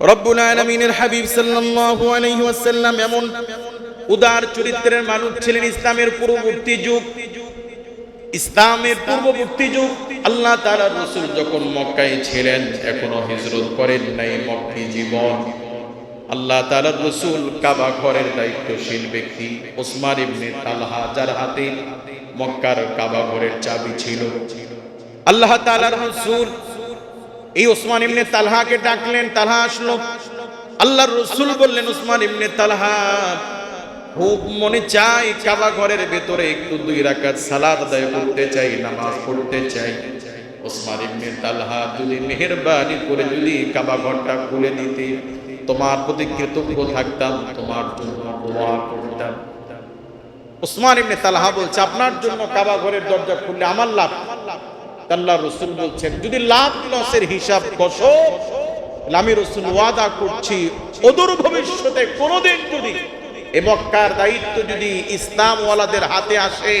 রব্বুল আলমিনের হাবিব সাল্লাল্লাহু আলাইহি এমন উদার চরিত্রের মানুষ ছিলেন ইসলামের পূর্ববর্তী যুগ। ইসলামের পূর্ববর্তী যুগ। আল্লাহ তাআলা রাসূল যখন মক্কায় ছিলেন, এখনও হিজরত করেন নাই মক্কি জীবন। আল্লাহ তাআলার রাসূল কাবা ঘরের দায়িত্বশীল ব্যক্তি ওসমান ইবনে তালহা, যার হাতে মক্কার কাবা ঘরের চাবি ছিল। আল্লাহ তাআলার রাসূল এই ওসমান ইবনে তালহাকে ডাকলেন, তালহা আসলো। আল্লাহর রসুল বললেন, ওসমান ইবনে তালহা, খুব মনে চাই কাবা ঘরের ভেতরে একটু দুই রাকাত সালাত আদায় করতে চাই, নামাজ পড়তে চাই। ওসমান ইবনে তালহা যদি করে যদি কাবা ঘরটা খুলে দিতে, তোমার প্রতি কৃতজ্ঞ থাকতাম, তোমার জন্য দোয়া করতাম। ওসমান ইবনে তালহা বলছে, আপনার জন্য কাবা ঘরের দরজা খুললে আমার লাভ আল্লাহ রসুল বলছেন, যদি লাভ লসের হিসাব কষো আমি রসুল ওয়াদা করছি, অদূর ভবিষ্যতে কোনোদিন যদি এ মক্কার দায়িত্ব যদি ইসলাম ওয়ালাদের হাতে আসে,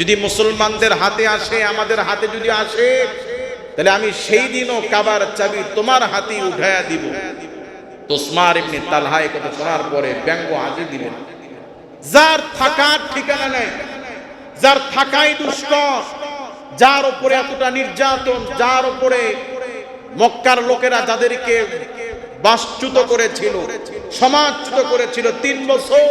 যদি মুসলমানদের হাতে আসে, আমাদের হাতে যদি আসে, তাহলে আমি সেই দিনও কাবার চাবি তোমার হাতে উঠাইয়া দিব। তোসমার এমনি তালহা এ কথা শোনার পরে ব্যঙ্গ হাজির দিলেন। যার থাকার ঠিকানা নেই, যার থাকাই দুষ্কর যার উপরে এতটা নির্যাতন, যার উপরে মক্কার লোকেরা যাদেরকে বাসচ্যুত করেছিল, সমাজচ্যুত করেছিল, তিন বছর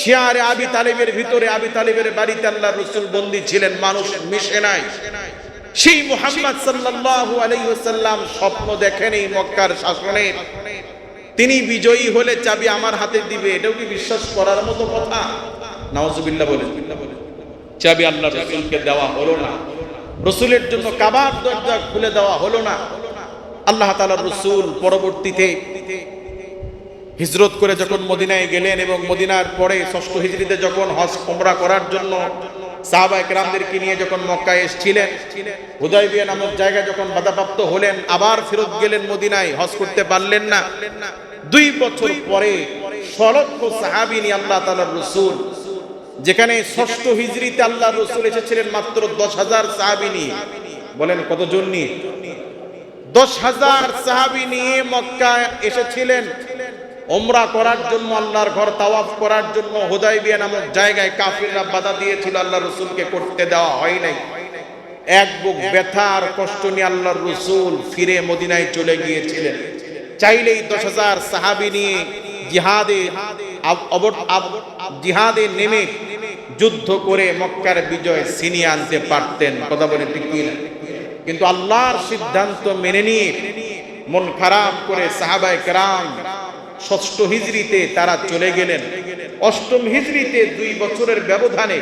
শিয়ারে আবি তালিবের ভিতরে, আবি তালিবের বাড়িতে আল্লাহ রসুল বন্দী ছিলেন, মানুষ মিশে নাই। সেই মুহাম্মদ সাল্লাল্লাহু আলাইহি ওয়াসাল্লাম স্বপ্ন দেখেন এই মক্কার শাসনের তিনি বিজয়ী হলে চাবি আমার হাতে দিবে, এটাও কি বিশ্বাস করার মতো কথা? নাউজুবিল্লাহ বলেন। চাবি আল্লাহ রসুলকে দেওয়া হলো না। রসুলের জন্য কাবার দরজা খুলে দেওয়া হলো না। আল্লাহ তালা রসুল পরবর্তীতে হিজরত করে যখন মদিনায় গেলেন এবং মদিনার পরে ষষ্ঠ হিজরিতে যখন হজ কোমরা করার জন্য সাহাবা একরামদেরকে নিয়ে যখন মক্কায় এসেছিলেন, হুদাইবিয়া নামক জায়গায় যখন বাধাপ্রাপ্ত হলেন, আবার ফেরত গেলেন মদিনায়, হজ করতে পারলেন না। দুই বছর পরে সলক্ষ সাহাবিনী আল্লাহ তালার রসুল যেখানে ষষ্ঠ হিজড়িতে আল্লাহ রসুল এসেছিলেন মাত্র দশ হাজার সাহাবি নিয়ে। বলেন কতজন নিয়ে? দশ হাজার সাহাবি নিয়ে মক্কা এসেছিলেন। ওমরা করার জন্য, আল্লাহর ঘর তাওয়াফ করার জন্য হুদাইবিয়া নামক জায়গায় কাফিররা বাধা দিয়েছিল, আল্লাহ রসুলকে করতে দেওয়া হয় নাই। এক বুক ব্যথা আর কষ্ট নিয়ে আল্লাহর রসুল ফিরে মদিনায় চলে গিয়েছিলেন। চাইলেই দশ হাজার সাহাবি নিয়ে জিহাদে জিহাদে নেমে যুদ্ধ করে মক্কার বিজয় ছিনিয়ে আনতে পারতেন। কথা বলে কিন্তু আল্লাহর সিদ্ধান্ত মেনে নিয়ে মন খারাপ করে সাহাবায় কেরাম ষষ্ঠ হিজড়িতে তারা চলে গেলেন। অষ্টম হিজড়িতে দুই বছরের ব্যবধানে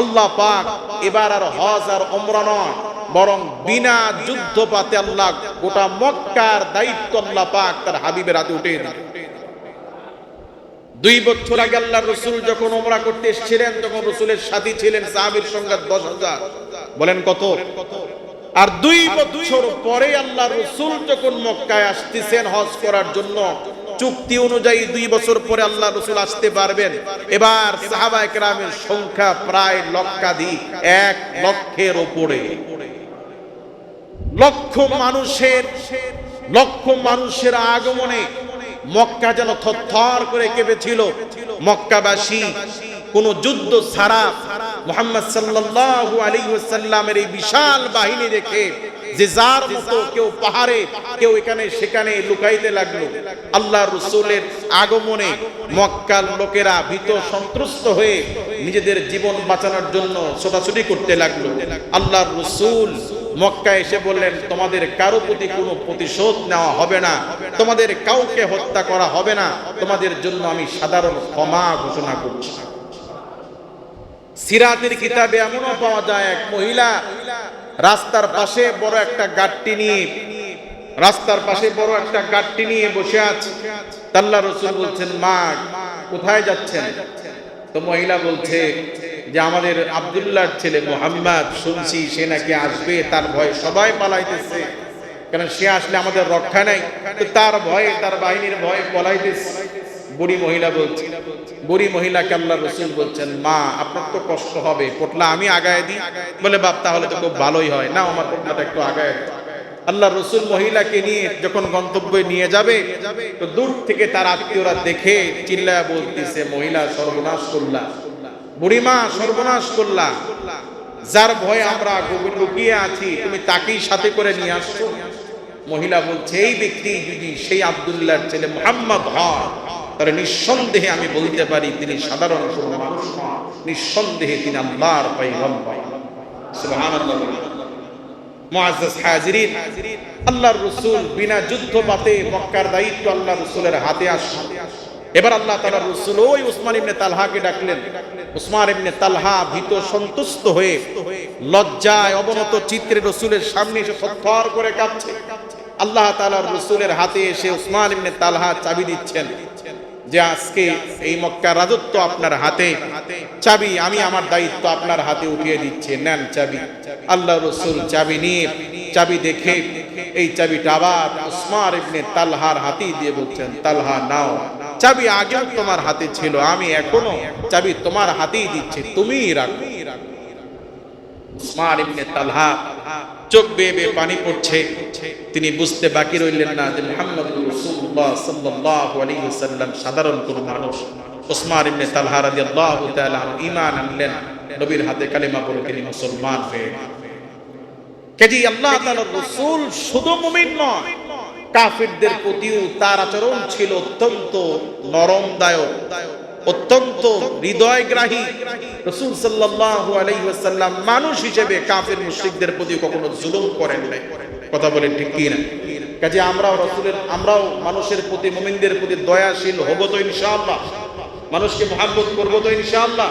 আল্লাহ পাক এবার আর হজ আর নয়, বরং বিনা যুদ্ধপাতে আল্লাহ গোটা মক্কার দায়িত্ব আল্লাহ পাক তার হাবিবের হাতে উঠে দিলেন। দুই বছর আগে আল্লাহ রসুল যখন ওমরা করতে এসেছিলেন, তখন রসুলের সাথী ছিলেন সাহাবির সংখ্যা দশ হাজার। বলেন কত? আর দুই বছর পরে আল্লাহ রসুল যখন মক্কায় আসতেছেন হজ করার জন্য, চুক্তি অনুযায়ী দুই বছর পরে আল্লাহ রসুল আসতে পারবেন। এবার সাহাবা একরামের সংখ্যা প্রায় লক্ষাধিক, এক লক্ষের ওপরে। লক্ষ মানুষের লক্ষ মানুষের আগমনে মক্কা যেন থরথর করে কেঁপেছিল মক্কাবাসী, কোন যুদ্ধ ছাড়া মোহাম্মদ সাল্লাল্লাহু আলাইহি ওয়াসাল্লামের এই বিশাল বাহিনী দেখে যে যার মতো কেউ পাহাড়ে, কেউ এখানে সেখানে লুকাইতে লাগল। আল্লাহ রসুলের আগমনে মক্কার লোকেরা ভীত সন্ত্রস্ত হয়ে নিজেদের জীবন বাঁচানোর জন্য ছোটাছুটি করতে লাগল। আল্লাহ রসুল মক্কা এসে বললেন, তোমাদের কারও প্রতি কোনো প্রতিশোধ নেওয়া হবে না। তোমাদের কাউকে হত্যা করা হবে না। তোমাদের জন্য আমি সাধারণ ক্ষমা ঘোষণা করছি। সিরাতের কিতাবে এমনও পাওয়া যায়, এক মহিলা রাস্তার পাশে বড় একটা গাট্টি নিয়ে, রাস্তার পাশে বড় একটা গাট্টি নিয়ে বসে আছে। তাল্লা রসুল বলছেন, মা, কোথায় যাচ্ছেন? তো মহিলা বলছে যে আমাদের আবদুল্লাহর ছেলে মোহাম্মদ শুনছি, সে নাকি আসবে, তার ভয়ে সবাই পালাইতেছে। কারণ সে আসলে আমাদের রক্ষা নাই? তার ভয়ে, তার বাহিনীর ভয়ে পলাইতেছে। বুড়ি মহিলা বলছে বুড়ি মহিলাকে আল্লাহ রসুল বলছেন, মা, আপনার তো কষ্ট হবে, পোটলা আমি আগায় দিই। বলে, বাপ, তাহলে তো খুব ভালোই হয়। না আমার পোটলাটা একটু আগায় আল্লাহ রসুল মহিলাকে নিয়ে যখন গন্তব্যে নিয়ে যাবে, তো দূর থেকে তার আত্মীয়রা দেখে, চিল্লায় বলতেছে, মহিলা সর্বনাশ করলা। বুড়িমা সর্বনাশ করলা। যার ভয়ে আমরা লুকিয়ে আছি, তুমি তাকেই সাথে করে নিয়ে আসছো? মহিলা বলছে, এই ব্যক্তি যদি সেই আব্দুল্লাহর ছেলে মোহাম্মদ হয়, তাহলে নিঃসন্দেহে আমি বলতে পারি তিনি সাধারণ নিঃসন্দেহে তিনি সুবহানাল্লাহ। মুআজ্জাজ হাজিরিন, আল্লাহর রাসূল বিনা যুদ্ধপাতে মক্কার দায়িত্ব আল্লাহ রাসূলের হাতে আসলো এবার আল্লাহ তাআলার রসুল ওই উসমান ইবনে তালহাকে ডাকলেন। উসমান ইবনে তালহা ভীত সন্তুষ্ট হয়ে লজ্জায় অবনত চিত্রে রসুলের সামনে এসে থরথর করে কাঁপছে আল্লাহ তাআলার রসুলের হাতে এসে উসমান ইবনে তালহা চাবি দিচ্ছেন যে আজকে এই মক্কার রাজত্ব আপনার হাতে। চাবি আমি আমার দায়িত্ব আপনার হাতে উঠিয়ে দিচ্ছি। নেন চাবি। আল্লাহ রসুল চাবি নিয়ে, চাবি দেখে এই চাবিটা আবার উসমান ইবনে তালহার হাতেই দিয়ে বলছেন, তালহা, নাও। চাবি আগেও তোমার হাতে ছিল, আমি এখনও চাবি তোমার হাতেই দিচ্ছি, তুমিই রাখো। উসমান ইবনে তালহা চোখ বেয়ে বেয়ে পানি পড়ছে, তিনি বুঝতে বাকি রইলেন না যে মুহাম্মদ রাসূলুল্লাহ সাল্লাল্লাহু আলাইহি ওয়াসাল্লাম সাধারণ কোন মানুষ। উসমান ইবনে তালহা রাদিয়াল্লাহু তাআলা ঈমান আনলেন, নবীর হাতে কালিমা পড়ে তিনি মুসলমান হয়ে আল্লাহ তাআলার রাসূল শুধু মুমিন নয়, কাফিরদের প্রতিও তার আচরণ ছিল অত্যন্ত নরমদায়ক, অত্যন্ত হৃদয়গ্রাহী। রসুল সাল্লাল্লাহু আলাইহি ওয়াসাল্লাম মানুষ হিসেবে কাফির মুশরিকদের প্রতি কখনো জুলুম করেন নাই। কথা বলেন ঠিক কি না কাজে আমরাও রসুলের, আমরাও মানুষের প্রতি, মুমিনদের প্রতি দয়াশীল হব তো ইনশাআল্লাহ। মানুষকে মহাব্বত করব তো ইনশাআল্লাহ।